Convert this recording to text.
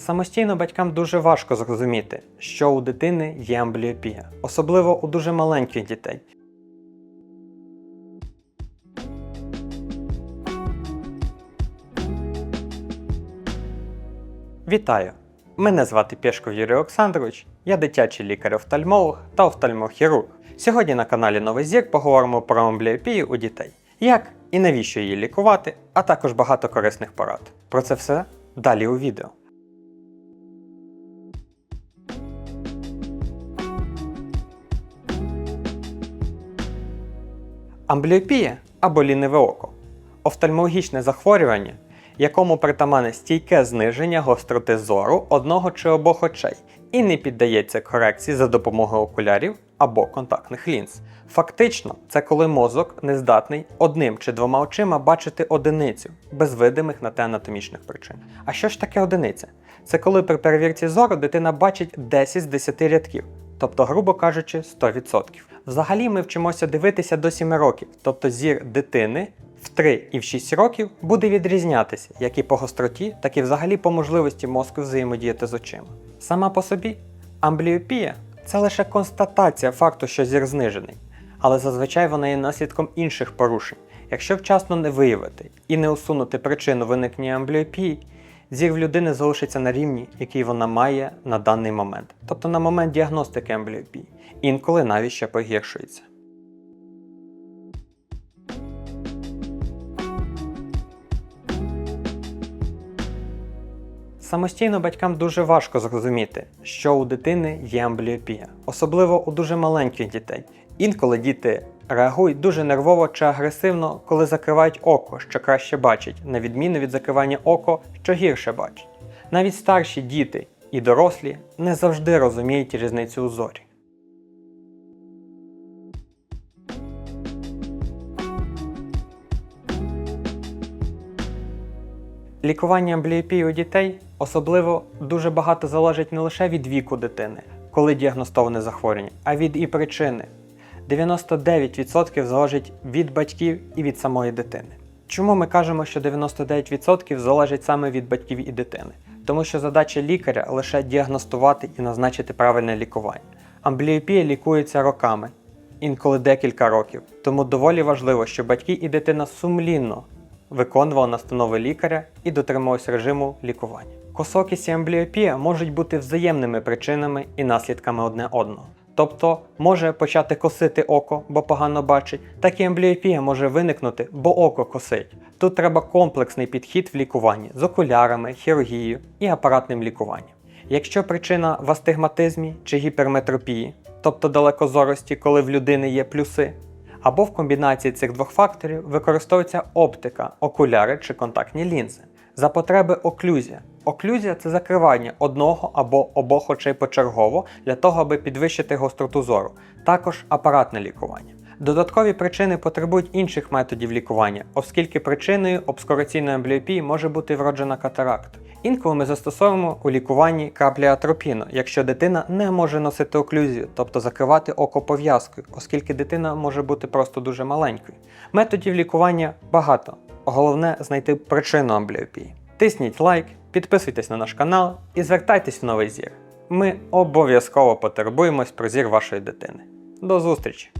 Самостійно батькам дуже важко зрозуміти, що у дитини є амбліопія, особливо у дуже маленьких дітей. Вітаю! Мене звати Пєшков Юрій Олександрович, я дитячий лікар-офтальмолог та офтальмохірург. Сьогодні на каналі Новий Зір поговоримо про амбліопію у дітей. Як і навіщо її лікувати, а також багато корисних порад. Про це все далі у відео. Амбліопія або ліниве око офтальмологічне захворювання, якому притаманне стійке зниження гостроти зору одного чи обох очей і не піддається корекції за допомогою окулярів або контактних лінз. Фактично, це коли мозок не здатний одним чи двома очима бачити одиницю без видимих на те анатомічних причин. А що ж таке одиниця? Це коли при перевірці зору дитина бачить 10 з 10 рядків, тобто, грубо кажучи, 100%. Взагалі ми вчимося дивитися до 7 років, тобто зір дитини в 3 і в 6 років буде відрізнятися як і по гостроті, так і взагалі по можливості мозку взаємодіяти з очима. Сама по собі амбліопія це лише констатація факту, що зір знижений, але зазвичай вона є наслідком інших порушень. Якщо вчасно не виявити і не усунути причину виникнення амбліопії, зір в людини залишиться на рівні, який вона має на даний момент, тобто на момент діагностики амбліопії, інколи навіть ще погіршується. Самостійно батькам дуже важко зрозуміти, що у дитини є амбліопія, особливо у дуже маленьких дітей. Інколи діти реагують дуже нервово чи агресивно, коли закривають око, що краще бачить, на відміну від закривання око, що гірше бачить. Навіть старші діти і дорослі не завжди розуміють різницю у зорі. Лікування амбліопії у дітей особливо дуже багато залежить не лише від віку дитини, коли діагностоване захворювання, а від і причини. 99% залежить від батьків і від самої дитини. Чому ми кажемо, що 99% залежить саме від батьків і дитини? Тому що задача лікаря лише діагностувати і назначити правильне лікування. Амбліопія лікується роками, інколи декілька років. Тому доволі важливо, щоб батьки і дитина сумлінно виконували настанови лікаря і дотримувалися режиму лікування. Косокість і амбліопія можуть бути взаємними причинами і наслідками одне одного. Тобто може почати косити око, бо погано бачить, так і амбліопія може виникнути, бо око косить. Тут треба комплексний підхід в лікуванні з окулярами, хірургією і апаратним лікуванням. Якщо причина в астигматизмі чи гіперметропії, тобто далекозорості, коли в людини є плюси, або в комбінації цих двох факторів використовується оптика, окуляри чи контактні лінзи. За потреби оклюзія. Оклюзія це закривання одного або обох очей почергово для того, аби підвищити гостроту зору, також апаратне лікування. Додаткові причини потребують інших методів лікування, оскільки причиною обскураційної амбліопії може бути вроджена катаракта. Інколи ми застосовуємо у лікуванні краплі атропіну, якщо дитина не може носити оклюзію, тобто закривати око пов'язкою, оскільки дитина може бути просто дуже маленькою. Методів лікування багато. Головне знайти причину амбліопії. Тисніть лайк, підписуйтесь на наш канал і звертайтесь в новий зір. Ми обов'язково потурбуємось про зір вашої дитини. До зустрічі!